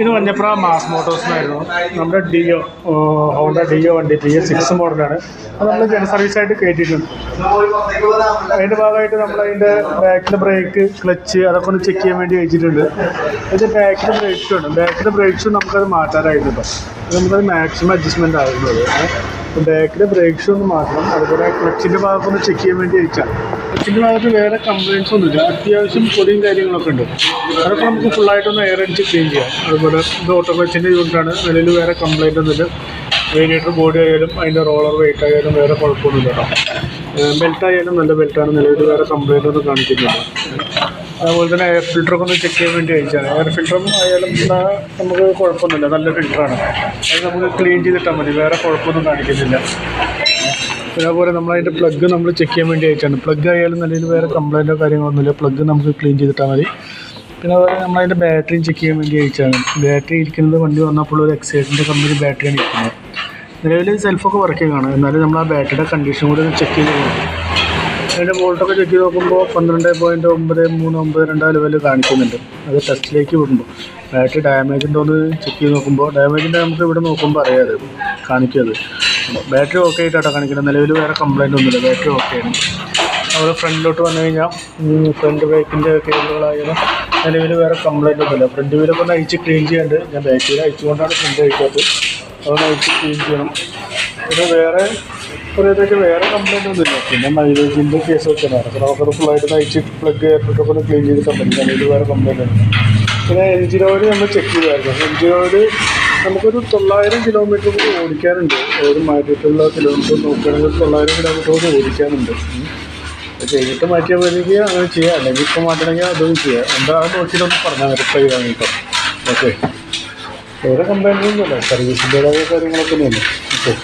ഇത് മഞ്ഞപ്ര മാസ് മോട്ടോഴ്സിനായിരുന്നു നമ്മുടെ ഡിയോ ഹോണ്ട ഡിയോ വണ്ടി ഡി എസ് സിക്സ് മോഡലാണ്. അത് നമ്മൾ ജന സർവീസായിട്ട് കയറ്റിയിട്ടുണ്ട് അതിന്റെ ഭാഗമായിട്ട് നമ്മൾ അതിന്റെ ബാക്കിലെ ബ്രേക്ക് ക്ലച്ച് അതൊക്കെ ഒന്ന് ചെക്ക് ചെയ്യാൻ വേണ്ടി വെച്ചിട്ടുണ്ട്. അതിന്റെ ബാക്കിലെ ബ്രേക്സും ഉണ്ട്. ബാക്കിലെ ബ്രേക്സും നമുക്കത് മാറ്റാനായിട്ടുണ്ട് നമുക്കത് മാക്സിമം അഡ്ജസ്റ്റ്മെന്റ് ആയിരുന്നത് അപ്പം ബ്രേക്ക് ബ്രേക്സ് ഒന്ന് മാറ്റണം. അതുപോലെ ക്ലച്ചിന്റെ ഭാഗത്തൊന്ന് ചെക്ക് ചെയ്യാൻ വേണ്ടി അയച്ചാൽ ക്ലച്ചിന്റെ ഭാഗത്ത് വേറെ കംപ്ലയിൻസ് ഒന്നുമില്ല. അത്യാവശ്യം പൊടിയും കാര്യങ്ങളൊക്കെ ഉണ്ട്. അതൊക്കെ നമുക്ക് ഫുള്ളായിട്ടൊന്ന് എയർ അടിച്ച് ക്ലീൻ ചെയ്യാം. അതുപോലെ ഇത് ഓട്ടോ ക്ലച്ചിന്റെ യൂണിറ്റാണ് നിലയിൽ വേറെ കംപ്ലയിന്റ് ഒന്നുമില്ല. വേരിയേറ്റർ ബോഡി ആയാലും അതിന്റെ റോളർ വെയിറ്റ് ആയാലും വേറെ കുഴപ്പമൊന്നുമില്ല കേട്ടോ. ബെൽറ്റ് ആയാലും നല്ല ബെൽറ്റാണ് നിലവിൽ വേറെ കംപ്ലയിന്റ് ഒന്നും കാണിക്കുന്നില്ല. അതുപോലെ തന്നെ എയർ ഫിൽറ്ററൊക്കെ ഒന്ന് ചെക്ക് ചെയ്യാൻ വേണ്ടി അയച്ചാണ് എയർ ഫിൽറ്ററും ആയാലും നമുക്ക് കുഴപ്പമൊന്നുമില്ല. നല്ല ഫിൽറ്ററാണ് അത് നമുക്ക് ക്ലീൻ ചെയ്തിട്ടാൽ മതി. വേറെ കുഴപ്പമൊന്നും കാണിക്കുന്നില്ല. അതുപോലെ നമ്മൾ അതിന്റെ പ്ലഗ് നമ്മൾ ചെക്ക് ചെയ്യാൻ വേണ്ടി അയച്ചാണ് പ്ലഗ് ആയാലും നിലയിൽ വേറെ കംപ്ലൈന്റോ കാര്യങ്ങളൊന്നുമില്ല. പ്ലഗ് നമുക്ക് ക്ലീൻ ചെയ്തിട്ടാൽ മതി. പിന്നെ അതുപോലെ നമ്മളതിന്റെ ബാറ്ററിയും ചെക്ക് ചെയ്യാൻ വേണ്ടി അയച്ചാണ് ബാറ്ററി ഇരിക്കുന്നത് വണ്ടി വന്നപ്പോൾ ഒരു എക്സൈറ്റിന്റെ കമ്പനി ബാറ്ററിയാണ് ഇരിക്കുന്നത്. നിലവിൽ സെൽഫൊക്കെ വർക്കിംഗ് ആണ് എന്നാലും നമ്മൾ ആ ബാറ്ററിയുടെ കണ്ടീഷൻ കൂടി ചെക്ക് ചെയ്ത് അതിന്റെ വോൾട്ടൊക്കെ ചെക്ക് ചെയ്ത് നോക്കുമ്പോൾ പന്ത്രണ്ട് പോയിന്റ് ഒമ്പത് മൂന്ന് ഒമ്പത് രണ്ട് ലെവൽ കാണിക്കുന്നുണ്ട്. അത് ടെസ്റ്റിലേക്ക് വിടുമ്പോൾ ബാറ്ററി ഡാമേജ് ഉണ്ടോയെന്ന് ചെക്ക് ചെയ്ത് നോക്കുമ്പോൾ ഡാമേജിന്റെ നമുക്ക് ഇവിടെ നോക്കുമ്പോൾ അറിയാതെ കാണിക്കുന്നത്. ബാറ്ററി ഓക്കെ ആയിട്ടാണ് കാണിക്കുന്നത്. നിലവിൽ വേറെ കംപ്ലൈന്റ് ഒന്നുമില്ല. ബാറ്ററി ഓക്കെ ആണ്. അതുപോലെ ഫ്രണ്ടിലോട്ട് വന്നു കഴിഞ്ഞാൽ ഫ്രണ്ട് ബൈക്കിന്റെ കേബിളുകളായാലും നിലവിൽ വേറെ കംപ്ലൈന്റ് ഒന്നുമില്ല. ഫ്രണ്ട് വീലൊക്കെ ഒന്ന് അഴിച്ച് ക്ലീൻ ചെയ്യാണ്ട് ഞാൻ ബാക്ക് വീൽ അയച്ചുകൊണ്ടാണ് ഫ്രണ്ട് അയക്കാത്തത് അഴിച്ച് ക്ലീൻ ചെയ്യണം പിന്നെ വേറെ കുറേതൊക്കെ വേറെ കംപ്ലൈന്റ് ഒന്നുമില്ല. പിന്നെ മൈലേജിന്റെ കേസ് വെച്ചാണ് നമുക്കത് ഫുള്ളായിട്ട് നയിച്ച് പ്ലഗ് ഏർപ്പെട്ടൊക്കെ ഒന്ന് ക്ലീൻ ചെയ്ത് സംബന്ധിക്കാൻ അതിൽ വേറെ കംപ്ലൈന്റ് ഉണ്ട്. പിന്നെ എൻജിൻ ഓയിൽ നമ്മൾ ചെക്ക് ചെയ്തായിരുന്നു. എൻജിൻ ഓയിൽ നമുക്കൊരു തൊള്ളായിരം കിലോമീറ്റർ കൂടി ഓടിക്കാനുണ്ട്. ഒരു മാറ്റിയിട്ടുള്ള കിലോമീറ്റർ നോക്കുകയാണെങ്കിൽ തൊള്ളായിരം കിലോമീറ്റർ കൂടി ഓടിക്കാനുണ്ട്. അത് ചെയ്തിട്ട് മാറ്റിയാൽ മതിയെങ്കിൽ അങ്ങനെ ചെയ്യാം. അല്ലെങ്കിൽ ഇപ്പം മാറ്റണമെങ്കിൽ അതും ചെയ്യാം. എന്താണെന്ന് നോക്കിയിട്ടൊന്ന് പറഞ്ഞാൽ മതി. ചെയ്താൽ കേട്ടോ. ഓക്കെ. വേറെ കംപ്ലൈന്റ് ഒന്നുമില്ല സർവീസിന്റേതായ കാര്യങ്ങളൊക്കെ തന്നെയാണ് ഓക്കെ.